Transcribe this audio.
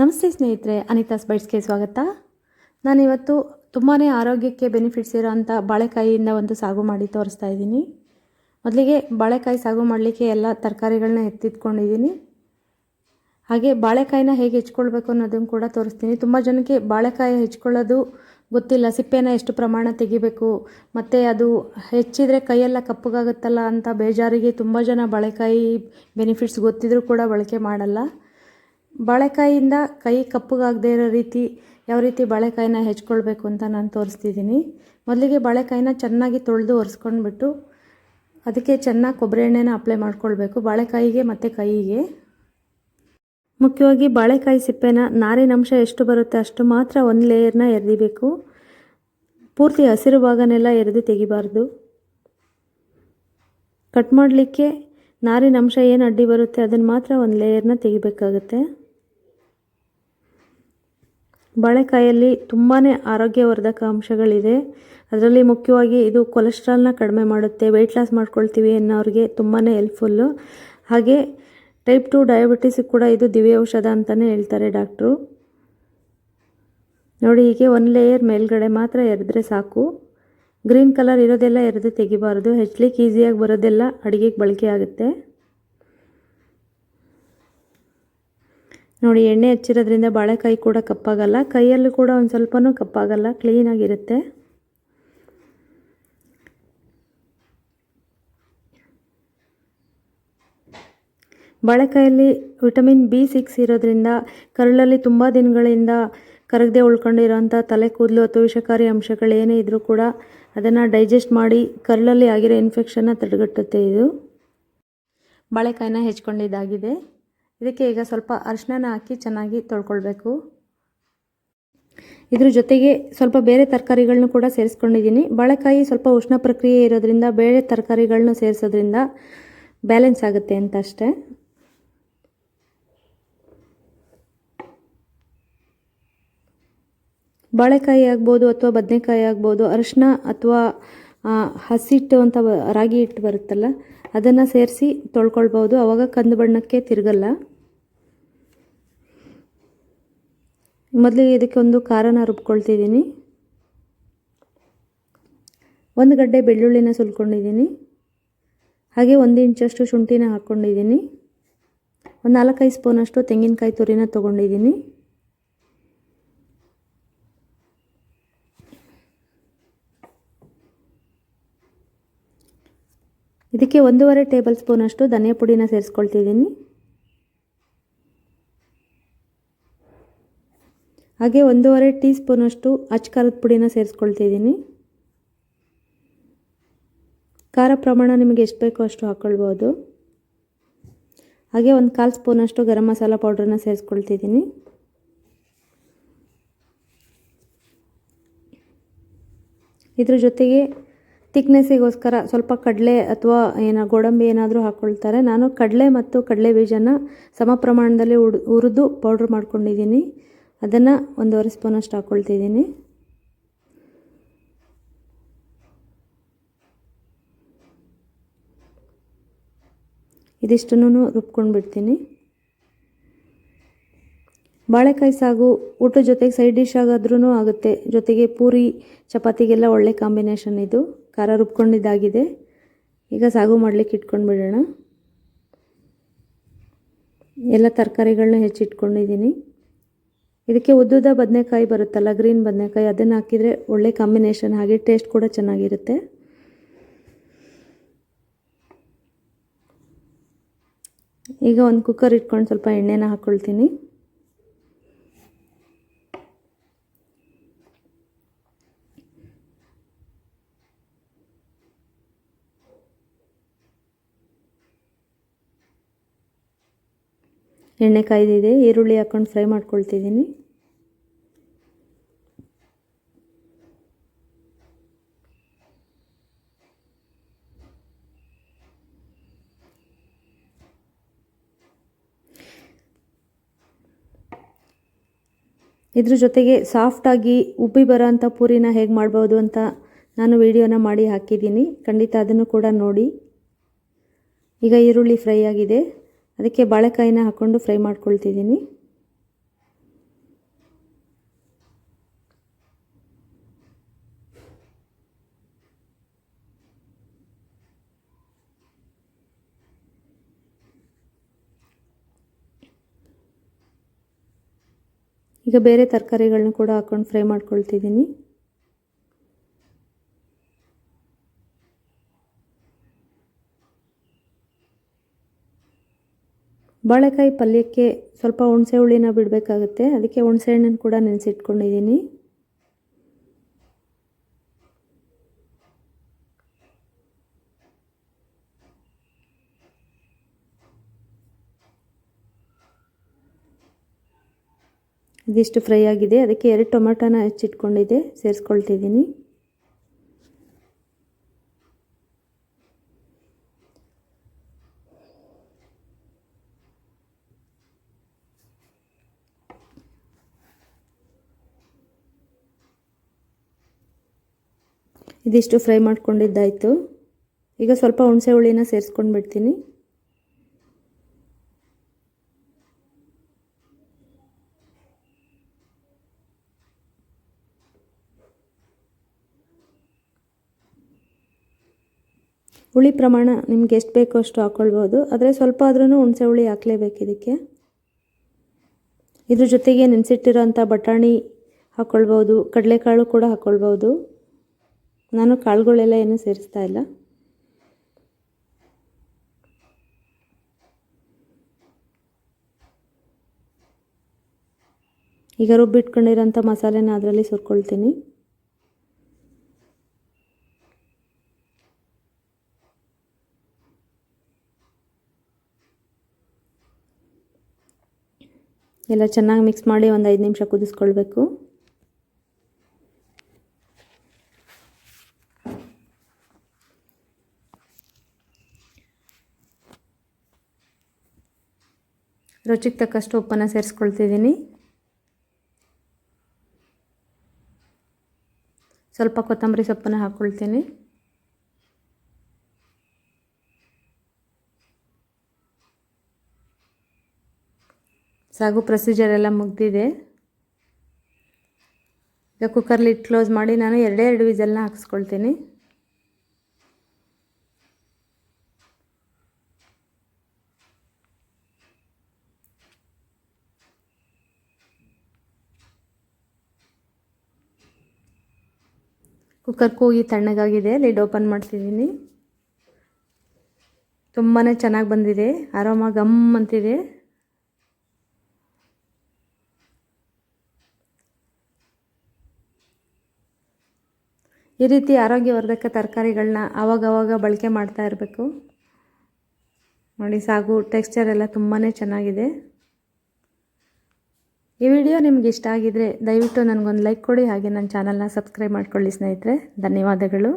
ನಮಸ್ತೆ ಸ್ನೇಹಿತರೆ, ಅನಿತಾ ಸ್ಪೈಟ್ಸ್ಗೆ ಸ್ವಾಗತ. ನಾನಿವತ್ತು ತುಂಬಾ ಆರೋಗ್ಯಕ್ಕೆ ಬೆನಿಫಿಟ್ಸ್ ಇರೋಂಥ ಬಾಳೆಕಾಯಿಯಿಂದ ಒಂದು ಸಾಗು ಮಾಡಿ ತೋರಿಸ್ತಾ ಇದ್ದೀನಿ. ಮೊದಲಿಗೆ ಬಾಳೆಕಾಯಿ ಸಾಗು ಮಾಡಲಿಕ್ಕೆ ಎಲ್ಲ ತರಕಾರಿಗಳನ್ನ ಎತ್ತಿಟ್ಕೊಂಡಿದ್ದೀನಿ. ಹಾಗೆ ಬಾಳೆಕಾಯಿನ ಹೇಗೆ ಹೆಚ್ಕೊಳ್ಬೇಕು ಅನ್ನೋದನ್ನು ಕೂಡ ತೋರಿಸ್ತೀನಿ. ತುಂಬ ಜನಕ್ಕೆ ಬಾಳೆಕಾಯಿ ಹೆಚ್ಕೊಳ್ಳೋದು ಗೊತ್ತಿಲ್ಲ. ಸಿಪ್ಪೆನ ಎಷ್ಟು ಪ್ರಮಾಣ ತೆಗಿಬೇಕು, ಮತ್ತು ಅದು ಹೆಚ್ಚಿದರೆ ಕೈಯೆಲ್ಲ ಕಪ್ಪಗಾಗುತ್ತಲ್ಲ ಅಂತ ಬೇಜಾರಿಗೆ ತುಂಬ ಜನ ಬಾಳೆಕಾಯಿ ಬೆನಿಫಿಟ್ಸ್ ಗೊತ್ತಿದ್ರೂ ಕೂಡ ಬಳಕೆ ಮಾಡಲ್ಲ. ಬಾಳೆಕಾಯಿಯಿಂದ ಕೈ ಕಪ್ಪಗಾಗದೇ ಇರೋ ರೀತಿ ಯಾವ ರೀತಿ ಬಾಳೆಕಾಯಿನ ಹೆಚ್ಕೊಳ್ಬೇಕು ಅಂತ ನಾನು ತೋರಿಸ್ತಿದ್ದೀನಿ. ಮೊದಲಿಗೆ ಬಾಳೆಕಾಯಿನ ಚೆನ್ನಾಗಿ ತೊಳೆದು ಒರೆಸ್ಕೊಂಡ್ಬಿಟ್ಟು ಅದಕ್ಕೆ ಚೆನ್ನಾಗಿ ಕೊಬ್ಬರಿ ಎಣ್ಣೆನ ಅಪ್ಲೈ ಮಾಡ್ಕೊಳ್ಬೇಕು, ಬಾಳೆಕಾಯಿಗೆ ಮತ್ತು ಕೈಗೆ. ಮುಖ್ಯವಾಗಿ ಬಾಳೆಕಾಯಿ ಸಿಪ್ಪೆನ ನಾರಿನಂಶ ಎಷ್ಟು ಬರುತ್ತೆ ಅಷ್ಟು ಮಾತ್ರ ಒಂದು ಲೇಯರ್ನ ಎರೆದಿಬೇಕು. ಪೂರ್ತಿ ಹಸಿರು ಭಾಗನೆಲ್ಲ ಎರೆದು ತೆಗಿಬಾರ್ದು. ಕಟ್ ಮಾಡಲಿಕ್ಕೆ ನಾರಿನಂಶ ಏನು ಅಡ್ಡಿ ಬರುತ್ತೆ ಅದನ್ನು ಮಾತ್ರ ಒಂದು ಲೇಯರ್ನ ತೆಗಿಬೇಕಾಗುತ್ತೆ. ಬಾಳೆಕಾಯಲ್ಲಿ ತುಂಬಾ ಆರೋಗ್ಯವರ್ಧಕ ಅಂಶಗಳಿದೆ. ಅದರಲ್ಲಿ ಮುಖ್ಯವಾಗಿ ಇದು ಕೊಲೆಸ್ಟ್ರಾಲ್ನ ಕಡಿಮೆ ಮಾಡುತ್ತೆ ವೆಯ್ಟ್ ಲಾಸ್ ಮಾಡ್ಕೊಳ್ತೀವಿ ಅನ್ನೋರಿಗೆ ತುಂಬಾ ಹೆಲ್ಪ್ಫುಲ್ಲು ಹಾಗೆ ಟೈಪ್ ಟು ಡಯಾಬಿಟಿಸಿಗೆ ಕೂಡ ಇದು ದಿವ್ಯ ಔಷಧ ಅಂತಲೇ ಹೇಳ್ತಾರೆ ಡಾಕ್ಟ್ರು ನೋಡಿ ಹೀಗೆ ಒಂದು ಲೇಯರ್ ಮೇಲ್ಗಡೆ ಮಾತ್ರ ಎರೆದ್ರೆ ಸಾಕು. ಗ್ರೀನ್ ಕಲರ್ ಇರೋದೆಲ್ಲ ಎರೆದು ತೆಗಿಬಾರ್ದು. ಹೆಚ್ಚಲಿಕ್ಕೆ ಈಸಿಯಾಗಿ ಬರೋದೆಲ್ಲ ಅಡುಗೆಗೆ ಬಳಕೆ ಆಗುತ್ತೆ. ನೋಡಿ, ಎಣ್ಣೆ ಹಚ್ಚಿರೋದ್ರಿಂದ ಬಾಳೆಕಾಯಿ ಕೂಡ ಕಪ್ಪಾಗಲ್ಲ. ಕೈಯಲ್ಲೂ ಕೂಡ ಒಂದು ಸ್ವಲ್ಪನೂ ಕಪ್ಪಾಗಲ್ಲ. ಕ್ಲೀನಾಗಿರುತ್ತೆ ಬಾಳೆಕಾಯಲ್ಲಿ ವಿಟಮಿನ್ ಬಿ ಸಿಕ್ಸ್ ಇರೋದ್ರಿಂದ ಕರುಳಲ್ಲಿ ತುಂಬ ದಿನಗಳಿಂದ ಕರಗದೆ ಉಳ್ಕೊಂಡಿರೋಂಥ ತಲೆ ಕೂದಲು ಅಥವಾ ವಿಷಕಾರಿ ಅಂಶಗಳೇನೇ ಇದ್ದರೂ ಕೂಡ ಅದನ್ನು ಡೈಜೆಸ್ಟ್ ಮಾಡಿ ಕರುಳಲ್ಲಿ ಆಗಿರೋ ಇನ್ಫೆಕ್ಷನ್ನ ತಡೆಗಟ್ಟುತ್ತೆ ಇದು. ಬಾಳೆಕಾಯಿನ ಹೆಚ್ಕೊಂಡಿದ್ದಾಗಿದೆ. ಇದಕ್ಕೆ ಈಗ ಸ್ವಲ್ಪ ಅರಿಶಿನ ಹಾಕಿ ಚೆನ್ನಾಗಿ ತೊಳ್ಕೊಳ್ಬೇಕು. ಇದ್ರ ಜೊತೆಗೆ ಸ್ವಲ್ಪ ಬೇರೆ ತರಕಾರಿಗಳನ್ನೂ ಕೂಡ ಸೇರಿಸ್ಕೊಂಡಿದ್ದೀನಿ. ಬಾಳೆಕಾಯಿ ಸ್ವಲ್ಪ ಉಷ್ಣ ಪ್ರಕ್ರಿಯೆ ಇರೋದ್ರಿಂದ ಬೇರೆ ತರಕಾರಿಗಳನ್ನೂ ಸೇರಿಸೋದ್ರಿಂದ ಬ್ಯಾಲೆನ್ಸ್ ಆಗುತ್ತೆ ಅಂತ ಅಷ್ಟೇ. ಬಾಳೆಕಾಯಿ ಆಗ್ಬೋದು ಅಥವಾ ಬದನೆಕಾಯಿ ಆಗ್ಬೋದು ಅರಿಶಿನ ಅಥವಾ ಹಸಿಟ್ಟು ಅಂತ ರಾಗಿ ಹಿಟ್ಟು ಬರುತ್ತಲ್ಲ, ಅದನ್ನು ಸೇರಿಸಿ ತೊಳ್ಕೊಳ್ಬೋದು. ಆವಾಗ ಕಂದು ಬಣ್ಣಕ್ಕೆ ತಿರುಗಲ್ಲ. ಮೊದಲಿಗೆ ಇದಕ್ಕೆ ಒಂದು ಖಾರನ ರುಬ್ಕೊಳ್ತಿದ್ದೀನಿ. ಒಂದು ಗಡ್ಡೆ ಬೆಳ್ಳುಳ್ಳಿನ ಸುಲ್ಕೊಂಡಿದ್ದೀನಿ. ಹಾಗೆ ಒಂದು ಇಂಚಷ್ಟು ಶುಂಠಿನ ಹಾಕ್ಕೊಂಡಿದ್ದೀನಿ. ಒಂದು ನಾಲ್ಕೈದು ಸ್ಪೂನಷ್ಟು ತೆಂಗಿನಕಾಯಿ ತುರಿನ ತೊಗೊಂಡಿದ್ದೀನಿ. ಇದಕ್ಕೆ ಒಂದೂವರೆ ಟೇಬಲ್ ಸ್ಪೂನಷ್ಟು ಧನಿಯಾ ಪುಡಿನ ಸೇರಿಸ್ಕೊಳ್ತಿದ್ದೀನಿ. ಹಾಗೆ ಒಂದೂವರೆ ಟೀ ಸ್ಪೂನಷ್ಟು ಅಚ್ಕಾರದ ಪುಡಿನ ಸೇರಿಸ್ಕೊಳ್ತಿದ್ದೀನಿ ಖಾರ ಪ್ರಮಾಣ ನಿಮಗೆ ಎಷ್ಟು ಬೇಕೋ ಅಷ್ಟು ಹಾಕ್ಕೊಳ್ಬೋದು ಹಾಗೆ ಒಂದು ಕಾಲು ಸ್ಪೂನಷ್ಟು ಗರಂ ಮಸಾಲ ಪೌಡ್ರನ್ನ ಸೇರಿಸ್ಕೊಳ್ತಿದ್ದೀನಿ ಇದ್ರ ಜೊತೆಗೆ ತಿಕ್ನೆಸ್ಸಿಗೋಸ್ಕರ ಸ್ವಲ್ಪ ಕಡಲೆ ಅಥವಾ ಏನೋ ಗೋಡಂಬಿ ಏನಾದರೂ ಹಾಕ್ಕೊಳ್ತಾರೆ ನಾನು ಕಡಲೆ ಮತ್ತು ಕಡಲೆ ಬೀಜನ ಸಮ ಪ್ರಮಾಣದಲ್ಲಿ ಉಡ್ ಹುರಿದು ಪೌಡ್ರ್ ಮಾಡ್ಕೊಂಡಿದ್ದೀನಿ. ಅದನ್ನು ಒಂದೂವರೆ ಸ್ಪೂನಷ್ಟು ಹಾಕ್ಕೊಳ್ತಿದ್ದೀನಿ ಇದಿಷ್ಟನ್ನು ರುಬ್ಕೊಂಡು ಬಿಡ್ತೀನಿ. ಬಾಳೆಕಾಯಿ ಸಾಗು ಊಟದ ಜೊತೆಗೆ ಸೈಡ್ ಡಿಶ್ ಆಗಾದ್ರೂ ಆಗುತ್ತೆ. ಜೊತೆಗೆ ಪೂರಿ, ಚಪಾತಿಗೆಲ್ಲ ಒಳ್ಳೆ ಕಾಂಬಿನೇಷನ್ ಇದು. ಖಾರ ರುಬ್ಕೊಂಡಿದ್ದಾಗಿದೆ. ಈಗ ಸಾಗು ಮಾಡಲಿಕ್ಕೆ ಇಟ್ಕೊಂಡು ಬಿಡೋಣ. ಎಲ್ಲ ತರಕಾರಿಗಳನ್ನ ಹೆಚ್ಚಿಟ್ಕೊಂಡಿದ್ದೀನಿ. ಇದಕ್ಕೆ ಉದ್ದುದ ಬದನೆಕಾಯಿ ಬರುತ್ತಲ್ಲ ಗ್ರೀನ್ ಬದನೆಕಾಯಿ, ಅದನ್ನು ಹಾಕಿದರೆ ಒಳ್ಳೆ ಕಾಂಬಿನೇಷನ್ ಹಾಗೆ ಟೇಸ್ಟ್ ಕೂಡ ಚೆನ್ನಾಗಿರುತ್ತೆ. ಈಗ ಒಂದು ಕುಕ್ಕರ್ ಇಟ್ಕೊಂಡು ಸ್ವಲ್ಪ ಎಣ್ಣೆನ ಹಾಕ್ಕೊಳ್ತೀನಿ ಎಣ್ಣೆ ಕಾಯ್ದಿದೆ, ಈರುಳ್ಳಿ ಹಾಕ್ಕೊಂಡು ಫ್ರೈ ಮಾಡ್ಕೊಳ್ತಿದ್ದೀನಿ. ಇದ್ರ ಜೊತೆಗೆ ಸಾಫ್ಟಾಗಿ ಉಬ್ಬಿ ಬರೋ ಅಂಥ ಪೂರಿನ ಹೇಗೆ ಮಾಡ್ಬೋದು ಅಂತ ನಾನು ವಿಡಿಯೋನ ಮಾಡಿ ಹಾಕಿದ್ದೀನಿ. ಖಂಡಿತ ಅದನ್ನು ಕೂಡ ನೋಡಿ. ಈಗ ಈರುಳ್ಳಿ ಫ್ರೈ ಆಗಿದೆ. ಅದಕ್ಕೆ ಬಾಳೆಕಾಯಿನ ಹಾಕ್ಕೊಂಡು ಫ್ರೈ ಮಾಡ್ಕೊಳ್ತಿದ್ದೀನಿ. ಈಗ ಬೇರೆ ತರಕಾರಿಗಳನ್ನ ಕೂಡ ಹಾಕ್ಕೊಂಡು ಫ್ರೈ ಮಾಡ್ಕೊಳ್ತಿದ್ದೀನಿ. ಬಾಳೆಕಾಯಿ ಪಲ್ಯಕ್ಕೆ ಸ್ವಲ್ಪ ಹುಣಸೆ ಹುಳಿನ ಬಿಡಬೇಕಾಗುತ್ತೆ. ಅದಕ್ಕೆ ಹುಣಸೆ ಹಣ್ಣನ್ನು ಕೂಡ ನೆನೆಸಿಟ್ಕೊಂಡಿದ್ದೀನಿ ಇದಿಷ್ಟು ಫ್ರೈ ಆಗಿದೆ. ಅದಕ್ಕೆ ಎರಡು ಟೊಮೆಟೊನ ಹೆಚ್ಚಿಟ್ಕೊಂಡಿದ್ದೆ. ಸೇರಿಸ್ಕೊಳ್ತಿದ್ದೀನಿ ಇದಿಷ್ಟು ಫ್ರೈ ಮಾಡ್ಕೊಂಡಿದ್ದಾಯಿತು. ಈಗ ಸ್ವಲ್ಪ ಹುಣಸೆ ಹುಳಿನ ಸೇರಿಸ್ಕೊಂಡು ಬಿಡ್ತೀನಿ ಹುಳಿ ಪ್ರಮಾಣ ನಿಮ್ಗೆ ಎಷ್ಟು ಬೇಕೋ ಅಷ್ಟು ಹಾಕ್ಕೊಳ್ಬೋದು ಆದರೆ ಸ್ವಲ್ಪ ಆದ್ರೂ ಹುಣಸೆ ಹುಳಿ ಹಾಕ್ಲೇಬೇಕು ಇದಕ್ಕೆ. ಇದ್ರ ಜೊತೆಗೆ ನೆನೆಸಿಟ್ಟಿರೋಂಥ ಬಟಾಣಿ ಹಾಕ್ಕೊಳ್ಬೋದು ಕಡಲೆಕಾಳು ಕೂಡ ಹಾಕ್ಕೊಳ್ಬೋದು ನಾನು ಕಾಳುಗಳೆಲ್ಲ ಏನೂ ಸೇರಿಸ್ತಾ ಇಲ್ಲ. ಈಗ ರುಬ್ಬಿಟ್ಕೊಂಡಿರೋಂಥ ಮಸಾಲೆನ ಅದರಲ್ಲಿ ಸುರ್ಕೊಳ್ತೀನಿ. ಎಲ್ಲ ಚೆನ್ನಾಗಿ ಮಿಕ್ಸ್ ಮಾಡಿ ಒಂದು ಐದು ನಿಮಿಷ ಕುದಿಸ್ಕೊಳ್ಬೇಕು. ರುಚಿಗೆ ತಕ್ಕಷ್ಟು ಉಪ್ಪನ್ನು ಸೇರಿಸ್ಕೊಳ್ತಿದ್ದೀನಿ. ಸ್ವಲ್ಪ ಕೊತ್ತಂಬರಿ ಸೊಪ್ಪನ್ನು ಹಾಕ್ಕೊಳ್ತೀನಿ ಸಾಗು ಪ್ರೊಸೀಜರ್ ಎಲ್ಲ ಮುಗ್ದಿದೆ. ಈಗ ಕುಕ್ಕರ್ಲಿ ಕ್ಲೋಸ್ ಮಾಡಿ ನಾನು ಎರಡೇ ಎರಡು ವಿಸಲ್ನ ಹಾಕ್ಸ್ಕೊಳ್ತೀನಿ. ಕುಕ್ಕರ್ ಕೂಗಿ ತಣ್ಣಗಾಗಿದೆ ಲಿಡ್ ಓಪನ್ ಮಾಡ್ತಿದ್ದೀನಿ. ತುಂಬಾ ಚೆನ್ನಾಗಿ ಬಂದಿದೆ, ಆರಾಮ ಗಮ್ ಅಂತಿದೆ. ಈ ರೀತಿ ಆರೋಗ್ಯವರ್ಧಕ ತರಕಾರಿಗಳನ್ನ ಆವಾಗವಾಗ ಬಳಕೆ ಮಾಡ್ತಾ ಇರಬೇಕು. ನೋಡಿ, ಸಾಗು ಟೆಕ್ಸ್ಚರ್ ಎಲ್ಲ ತುಂಬಾ ಚೆನ್ನಾಗಿದೆ. ಈ ವಿಡಿಯೋ ನಿಮ್ಗೆ ಇಷ್ಟ ಆಗಿದ್ರೆ ದಯವಿಟ್ಟು ನನಗೊಂದು ಲೈಕ್ ಕೊಡಿ ಹಾಗೆ ನನ್ನ ಚಾನಲ್ನ ಸಬ್ಸ್ಕ್ರೈಬ್ ಮಾಡ್ಕೊಳ್ಳಿ ಸ್ನೇಹಿತರೆ. ಧನ್ಯವಾದಗಳು.